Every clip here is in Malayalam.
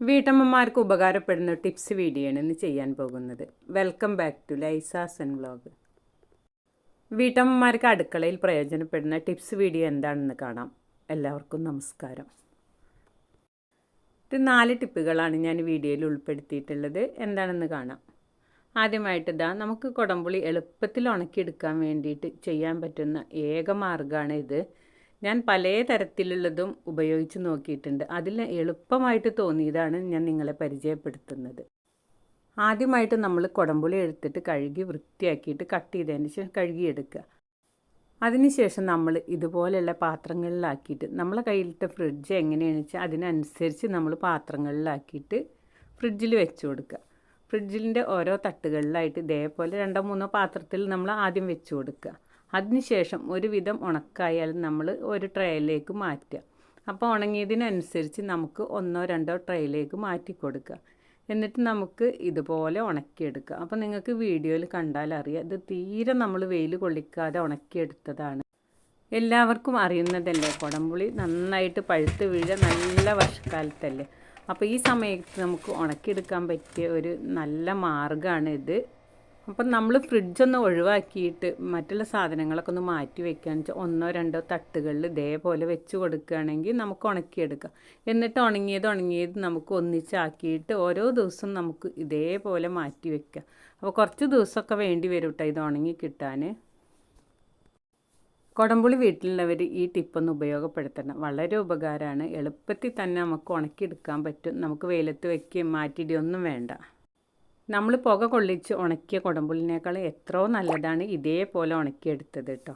വീട്ടമ്മമാർക്ക് ഉപകാരപ്പെടുന്ന ടിപ്സ് വീഡിയോ ഇന്ന് ചെയ്യാൻ പോകുന്നത്. വെൽക്കം ബാക്ക് ടു ലൈസാസ് ആൻഡ് വ്ളോഗ് വീട്ടമ്മമാർക്ക് അടുക്കളയിൽ പ്രയോജനപ്പെടുന്ന ടിപ്സ് വീഡിയോ എന്താണെന്ന് കാണാം. എല്ലാവർക്കും നമസ്കാരം. ഇത് നാല് ടിപ്പുകളാണ് ഞാൻ വീഡിയോയിൽ ഉൾപ്പെടുത്തിയിട്ടുള്ളത്. എന്താണെന്ന് കാണാം. ആദ്യമായിട്ട് ഇതാ നമുക്ക് കുടംപുളി എളുപ്പത്തിൽ ഉണക്കിയെടുക്കാൻ വേണ്ടിയിട്ട് ചെയ്യാൻ പറ്റുന്ന ഏക മാർഗമാണ് ഇത് ഞാൻ പല തരത്തിലുള്ളതും ഉപയോഗിച്ച് നോക്കിയിട്ടുണ്ട്. അതിൽ എളുപ്പമായിട്ട് തോന്നിയതാണ് ഞാൻ നിങ്ങളെ പരിചയപ്പെടുത്തുന്നത്. ആദ്യമായിട്ട് നമ്മൾ കുടംപുളി എടുത്തിട്ട് കഴുകി വൃത്തിയാക്കിയിട്ട് കട്ട് ചെയ്തതിന് ശേഷം കഴുകിയെടുക്കുക. അതിനുശേഷം നമ്മൾ ഇതുപോലെയുള്ള പാത്രങ്ങളിലാക്കിയിട്ട് നമ്മളെ കയ്യിലത്തെ ഫ്രിഡ്ജ് എങ്ങനെയാണെന്ന് വെച്ചാൽ അതിനനുസരിച്ച് നമ്മൾ പാത്രങ്ങളിലാക്കിയിട്ട് ഫ്രിഡ്ജിൽ വെച്ച് കൊടുക്കുക. ഫ്രിഡ്ജിന്റെ ഓരോ തട്ടുകളിലായിട്ട് ഇതേപോലെ രണ്ടോ മൂന്നോ പാത്രത്തിൽ നമ്മൾ ആദ്യം വെച്ച് കൊടുക്കുക. അതിനുശേഷം ഒരുവിധം ഉണക്കായാൽ നമ്മൾ ഒരു ട്രേയിലേക്ക് മാറ്റുക. അപ്പോൾ ഉണങ്ങിയതിനനുസരിച്ച് നമുക്ക് ഒന്നോ രണ്ടോ ട്രേയിലേക്ക് മാറ്റി കൊടുക്കുക. എന്നിട്ട് നമുക്ക് ഇതുപോലെ ഉണക്കിയെടുക്കുക. അപ്പോൾ നിങ്ങൾക്ക് വീഡിയോയിൽ കണ്ടാൽ അറിയാം ഇത് തീരെ നമ്മൾ വെയിൽ കൊള്ളിക്കാതെ ഉണക്കിയെടുത്തതാണ്. എല്ലാവർക്കും അറിയുന്നതല്ലേ കുടംപുളി നന്നായിട്ട് പഴുത്ത് വീഴ നല്ല വർഷക്കാലത്തല്ലേ. അപ്പോൾ ഈ സമയത്ത് നമുക്ക് ഉണക്കിയെടുക്കാൻ പറ്റിയ ഒരു നല്ല മാർഗമാണ് ഇത് അപ്പം നമ്മൾ ഫ്രിഡ്ജൊന്ന് ഒഴിവാക്കിയിട്ട് മറ്റുള്ള സാധനങ്ങളൊക്കെ ഒന്ന് മാറ്റി വെക്കുകയെന്ന് വെച്ചാൽ ഒന്നോ രണ്ടോ തട്ടുകളിൽ ഇതേപോലെ വെച്ച് കൊടുക്കുകയാണെങ്കിൽ നമുക്ക് ഉണക്കിയെടുക്കാം. എന്നിട്ട് ഉണങ്ങിയത് ഉണങ്ങിയത് നമുക്ക് ഒന്നിച്ചാക്കിയിട്ട് ഓരോ ദിവസവും നമുക്ക് ഇതേപോലെ മാറ്റി വെക്കാം. അപ്പോൾ കുറച്ച് ദിവസമൊക്കെ വേണ്ടി വരും കേട്ടോ ഇത് ഉണങ്ങി കിട്ടാൻ കുടംപുളി വീട്ടിലുള്ളവർ ഈ ടിപ്പൊന്ന് ഉപയോഗപ്പെടുത്തണം. വളരെ ഉപകാരമാണ് എളുപ്പത്തിൽ തന്നെ നമുക്ക് ഉണക്കിയെടുക്കാൻ പറ്റും. നമുക്ക് വെയിലത്ത് വെക്കുകയും മാറ്റിയിടുകയൊന്നും വേണ്ട. നമ്മൾ പുക കൊള്ളിച്ച് ഉണക്കിയ കുടമ്പുളിനേക്കാൾ എത്രയോ നല്ലതാണ് ഇതേപോലെ ഉണക്കിയെടുത്തത് കേട്ടോ.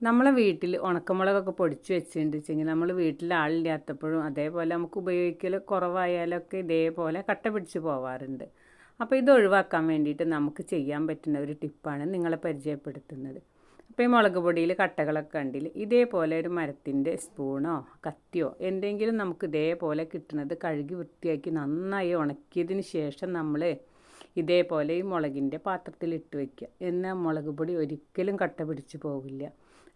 നമ്മളെ വീട്ടിൽ ഉണക്കമുളകൊക്കെ പൊടിച്ച് വെച്ചിട്ടുണ്ടെങ്കിൽ നമ്മൾ വീട്ടിൽ ആളില്ലാത്തപ്പോഴും അതേപോലെ നമുക്ക് ഉപയോഗിക്കൽ കുറവായാലൊക്കെ ഇതേപോലെ കട്ട പിടിച്ച് പോവാറുണ്ട്. അപ്പോൾ ഇത് ഒഴിവാക്കാൻ വേണ്ടിയിട്ട് നമുക്ക് ചെയ്യാൻ പറ്റുന്ന ഒരു ടിപ്പാണ് നിങ്ങളെ പരിചയപ്പെടുത്തുന്നത്. അപ്പോൾ ഈ മുളക് പൊടിയിൽ കട്ടകളൊക്കെ ഉണ്ടെങ്കിൽ ഇതേപോലെ ഒരു മരത്തിന്റെ സ്പൂണോ കത്തിയോ എന്തെങ്കിലും നമുക്ക് ഇതേപോലെ കിട്ടുന്നത് കഴുകി വൃത്തിയാക്കി നന്നായി ഉണക്കിയതിന് ശേഷം നമ്മൾ ഇതേപോലെ ഈ മുളകിന്റെ പാത്രത്തിൽ ഇട്ട് വയ്ക്കുക എന്നാൽ മുളക് പൊടി ഒരിക്കലും കട്ട പിടിച്ച് പോകില്ല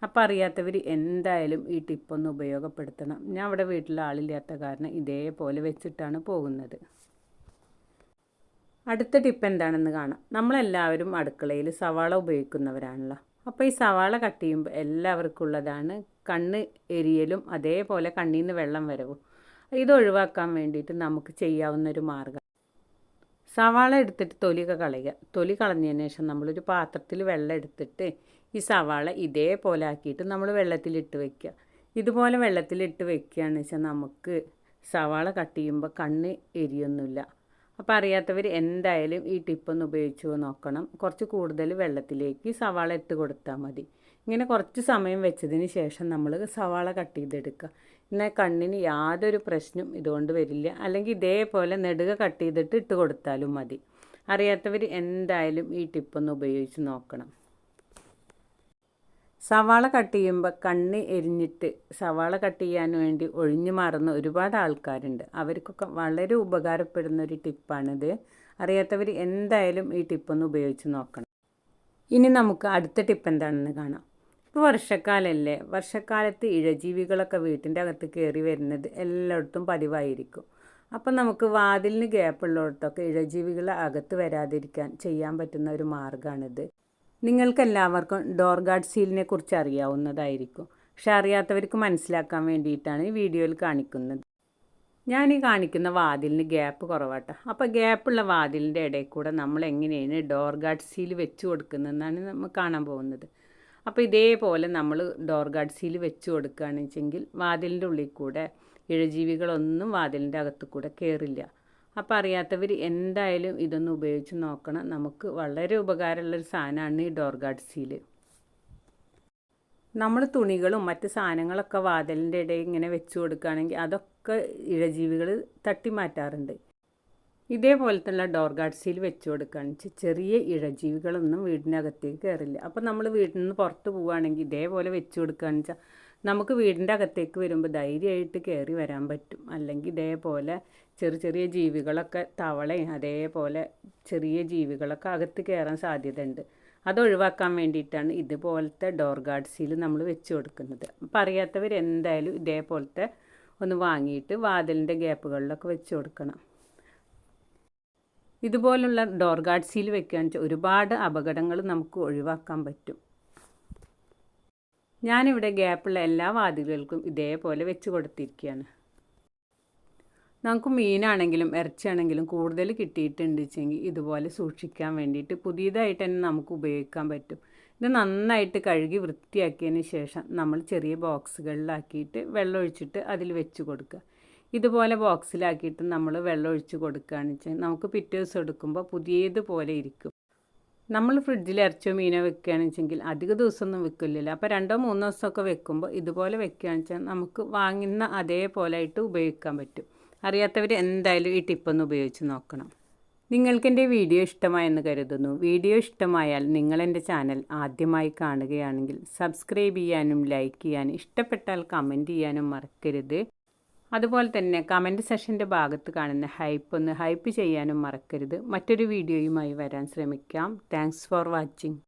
അപ്പോൾ അറിയാത്തവർ എന്തായാലും ഈ ടിപ്പൊന്ന് ഉപയോഗപ്പെടുത്തണം. ഞാൻ അവിടെ വീട്ടിൽ ആളില്ലാത്ത കാരണം ഇതേപോലെ വെച്ചിട്ടാണ് പോകുന്നത്. അടുത്ത ടിപ്പ് എന്താണെന്ന് കാണാം. നമ്മളെല്ലാവരും അടുക്കളയിൽ സവാള ഉപയോഗിക്കുന്നവരാണല്ലോ. അപ്പോൾ ഈ സവാള കട്ട് ചെയ്യുമ്പോൾ എല്ലാവർക്കും ഉള്ളതാണ് കണ്ണ് എരിയലും അതേപോലെ കണ്ണിൽ നിന്ന് വെള്ളം വരവും. ഇത് ഒഴിവാക്കാൻ വേണ്ടിയിട്ട് നമുക്ക് ചെയ്യാവുന്ന ഒരു മാർഗം സവാള എടുത്തിട്ട് തൊലിയൊക്കെ കളയുക. തൊലി കളഞ്ഞതിന് ശേഷം നമ്മളൊരു പാത്രത്തിൽ വെള്ളം എടുത്തിട്ട് ഈ സവാള ഇതേപോലെ ആക്കിയിട്ട് നമ്മൾ വെള്ളത്തിലിട്ട് വെക്കുക. ഇതുപോലെ വെള്ളത്തിലിട്ട് വെക്കുകയാണെന്ന് വെച്ചാൽ നമുക്ക് സവാള കട്ട് ചെയ്യുമ്പോൾ കണ്ണ് എരിയൊന്നുമില്ല. അപ്പോൾ അറിയാത്തവർ എന്തായാലും ഈ ടിപ്പൊന്ന് ഉപയോഗിച്ച് നോക്കണം. കുറച്ച് കൂടുതൽ വെള്ളത്തിലേക്ക് സവാള ഇട്ട് കൊടുത്താൽ മതി. ഇങ്ങനെ കുറച്ച് സമയം വെച്ചതിന് ശേഷം നമ്മൾ സവാള കട്ട് ചെയ്തെടുക്കുക. എന്നാൽ കണ്ണിന് യാതൊരു പ്രശ്നവും ഇതുകൊണ്ട് വരില്ല. അല്ലെങ്കിൽ ഇതേപോലെ നെടുക കട്ട് ചെയ്തിട്ട് ഇട്ട് കൊടുത്താലും മതി. അറിയാത്തവർ എന്തായാലും ഈ ടിപ്പൊന്ന് ഉപയോഗിച്ച് നോക്കണം. സവാള കട്ട് ചെയ്യുമ്പോൾ കണ്ണ് എരിഞ്ഞിട്ട് സവാള കട്ട് ചെയ്യാൻ വേണ്ടി ഒഴിഞ്ഞു മാറുന്ന ഒരുപാട് ആൾക്കാരുണ്ട്. അവർക്കൊക്കെ വളരെ ഉപകാരപ്പെടുന്ന ഒരു ടിപ്പാണിത്. അറിയാത്തവർ എന്തായാലും ഈ ടിപ്പൊന്ന് ഉപയോഗിച്ച് നോക്കണം. ഇനി നമുക്ക് അടുത്ത ടിപ്പ് എന്താണെന്ന് കാണാം. ഇപ്പോൾ വർഷക്കാലമല്ലേ വർഷക്കാലത്ത് ഇഴജീവികളൊക്കെ വീട്ടിന്റെ അകത്ത് കയറി വരുന്നത് എല്ലായിടത്തും പതിവായിരിക്കും. അപ്പം നമുക്ക് വാതിലിന് ഗ്യാപ്പുള്ളിടത്തൊക്കെ ഇഴജീവികളെ അകത്ത് വരാതിരിക്കാൻ ചെയ്യാൻ പറ്റുന്ന ഒരു മാർഗമാണിത് നിങ്ങൾക്കെല്ലാവർക്കും ഡോർ ഗാർഡ് സീലിനെ കുറിച്ച് അറിയാവുന്നതായിരിക്കും. പക്ഷെ അറിയാത്തവർക്ക് മനസ്സിലാക്കാൻ വേണ്ടിയിട്ടാണ് ഈ വീഡിയോയിൽ കാണിക്കുന്നത്. ഞാൻ ഈ കാണിക്കുന്ന വാതിലിന് ഗ്യാപ്പ് കുറവാട്ടോ. അപ്പോൾ ഗ്യാപ്പുള്ള വാതിലിന്റെ ഇടയിൽ കൂടെ നമ്മൾ എങ്ങനെയാണ് ഡോർ ഗാർഡ് സീൽ വെച്ച് കൊടുക്കുന്നതെന്നാണ് നമ്മൾ കാണാൻ പോകുന്നത്. അപ്പോൾ ഇതേപോലെ നമ്മൾ ഡോർ ഗാർഡ് സീൽ വെച്ച് കൊടുക്കുകയാണെന്ന് വെച്ചെങ്കിൽ വാതിലിന്റെ ഉള്ളിൽ കൂടെ ഇഴജീവികളൊന്നും വാതിലിന്റെ അകത്ത് കൂടെ കയറില്ല. അപ്പോൾ അറിയാത്തവർ എന്തായാലും ഇതൊന്ന് ഉപയോഗിച്ച് നോക്കണം. നമുക്ക് വളരെ ഉപകാരമുള്ളൊരു സാധനമാണ് ഈ ഡോർ സീൽ. നമ്മൾ തുണികളും മറ്റ് സാധനങ്ങളൊക്കെ വാതിലിന്റെ ഇടയിൽ ഇങ്ങനെ വെച്ച് കൊടുക്കുകയാണെങ്കിൽ അതൊക്കെ ഇഴജീവികൾ തട്ടി മാറ്റാറുണ്ട്. ഇതേപോലത്തുള്ള ഡോർ സീൽ വെച്ച് കൊടുക്കുകയാണെന്ന് ചെറിയ ഇഴജീവികളൊന്നും വീടിനകത്തേക്ക് കയറില്ല. അപ്പോൾ നമ്മൾ വീട്ടിൽ നിന്ന് പുറത്ത് പോവുകയാണെങ്കിൽ ഇതേപോലെ വെച്ച് കൊടുക്കുകയാണെന്ന് വെച്ചാൽ നമുക്ക് വീടിന്റെ അകത്തേക്ക് വരുമ്പോൾ ധൈര്യമായിട്ട് കയറി വരാൻ പറ്റും. അല്ലെങ്കിൽ ഇതേപോലെ ചെറിയ ചെറിയ ജീവികളൊക്കെ തവളയും അതേപോലെ ചെറിയ ജീവികളൊക്കെ അകത്ത് കയറാൻ സാധ്യതയുണ്ട്. അത് ഒഴിവാക്കാൻ വേണ്ടിയിട്ടാണ് ഇതുപോലത്തെ ഡോർ ഗാർഡ്സിൽ നമ്മൾ വെച്ച് കൊടുക്കുന്നത്. അപ്പോൾ അറിയാത്തവർ എന്തായാലും ഇതേപോലത്തെ ഒന്ന് വാങ്ങിയിട്ട് വാതിലിന്റെ ഗ്യാപ്പുകളിലൊക്കെ വെച്ച് കൊടുക്കണം. ഇതുപോലുള്ള ഡോർ ഗാർഡ് സീൽ വെക്കുകയാണെന്ന് വെച്ചാൽ ഒരുപാട് അപകടങ്ങൾ നമുക്ക് ഒഴിവാക്കാൻ പറ്റും. ഞാനിവിടെ ഗ്യാപ്പുള്ള എല്ലാ വാതിലുകൾക്കും ഇതേപോലെ വെച്ച് കൊടുത്തിരിക്കുകയാണ്. നമുക്ക് മീനാണെങ്കിലും ഇറച്ചിയാണെങ്കിലും കൂടുതൽ കിട്ടിയിട്ടുണ്ട് വെച്ചെങ്കിൽ ഇതുപോലെ സൂക്ഷിക്കാൻ വേണ്ടിയിട്ട് പുതിയതായിട്ട് തന്നെ നമുക്ക് ഉപയോഗിക്കാൻ പറ്റും. ഇത് നന്നായിട്ട് കഴുകി വൃത്തിയാക്കിയതിന് ശേഷം നമ്മൾ ചെറിയ ബോക്സുകളിലാക്കിയിട്ട് വെള്ളം ഒഴിച്ചിട്ട് അതിൽ വെച്ച് കൊടുക്കുക. ഇതുപോലെ ബോക്സിലാക്കിയിട്ട് നമ്മൾ വെള്ളം ഒഴിച്ച് കൊടുക്കുകയാണെന്ന് വെച്ചാൽ നമുക്ക് പിറ്റേ ദിവസം എടുക്കുമ്പോൾ പുതിയതുപോലെ ഇരിക്കും. നമ്മൾ ഫ്രിഡ്ജിൽ ഇറച്ചോ മീനോ വെക്കുകയാണെന്ന് വെച്ചെങ്കിൽ അധിക ദിവസമൊന്നും വെക്കില്ലല്ലോ. അപ്പോൾ രണ്ടോ മൂന്നോ ദിവസമൊക്കെ വെക്കുമ്പോൾ ഇതുപോലെ വെക്കുകയാണെന്ന് വെച്ചാൽ നമുക്ക് വാങ്ങുന്ന അതേപോലെ ആയിട്ട് ഉപയോഗിക്കാൻ പറ്റും. അറിയാത്തവർ എന്തായാലും ഈ ടിപ്പൊന്ന് ഉപയോഗിച്ച് നോക്കണം. നിങ്ങൾക്ക് എന്റെ വീഡിയോ ഇഷ്ടമായെന്ന് കരുതുന്നു. വീഡിയോ ഇഷ്ടമായാൽ നിങ്ങൾ എന്റെ ചാനൽ ആദ്യമായി കാണുകയാണെങ്കിൽ സബ്സ്ക്രൈബ് ചെയ്യാനും ലൈക്ക് ചെയ്യാനും ഇഷ്ടപ്പെട്ടാൽ കമന്റ് ചെയ്യാനും മറക്കരുത്. അതുപോലെ തന്നെ കമന്റ് സെഷന്റെ ഭാഗത്ത് കാണുന്ന ഹൈപ്പ് ഒന്ന് ഹൈപ്പ് ചെയ്യാനും മറക്കരുത്. മറ്റൊരു വീഡിയോയുമായി വരാൻ ശ്രമിക്കാം. Thanks for watching.